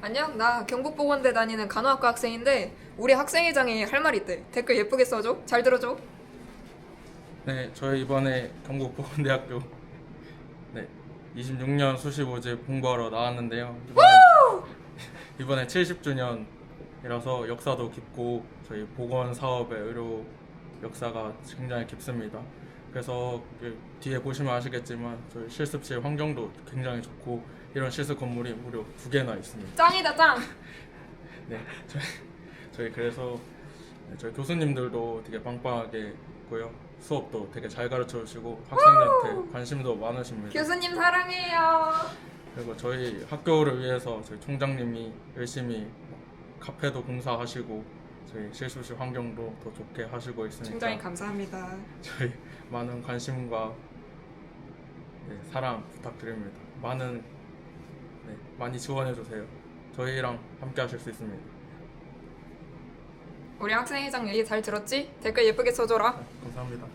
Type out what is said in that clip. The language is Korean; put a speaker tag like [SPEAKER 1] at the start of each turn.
[SPEAKER 1] 안녕, 나 경북보건대 다니는 간호학과 학생인데 우리 학생회장이 할 말 있대. 댓글 예쁘게 써줘. 잘 들어줘.
[SPEAKER 2] 네, 저희 이번에 경북보건대학교 네 26년 수시 모집 공부하러 나왔는데요. 이번에, 이번에 70주년이라서 역사도 깊고 저희 보건 사업의 의료 역사가 굉장히 깊습니다. 그래서 그 뒤에 보시면 아시겠지만 저희 실습실 환경도 굉장히 좋고 이런 실습 건물이 무려 두 개나 있습니다.
[SPEAKER 1] 짱이다, 짱.
[SPEAKER 2] 네, 저희, 저희 그래서 네, 저희 교수님들도 되게 빵빵하게 있고요. 수업도 되게 잘 가르쳐 주시고 학생들한테 관심도 많으십니다.
[SPEAKER 1] 교수님 사랑해요.
[SPEAKER 2] 그리고 저희 학교를 위해서 저희 총장님이 열심히 카페도 공사하시고 저희 실습실 환경도 더 좋게 하시고 있으니까
[SPEAKER 1] 굉장히 감사합니다.
[SPEAKER 2] 저희 많은 관심과 네, 사랑 부탁드립니다. 많은 네, 많이 지원해 주세요. 저희랑 함께 하실 수 있습니다.
[SPEAKER 1] 우리 학생회장 얘기 잘 들었지? 댓글 예쁘게 써줘라.
[SPEAKER 2] 감사합니다.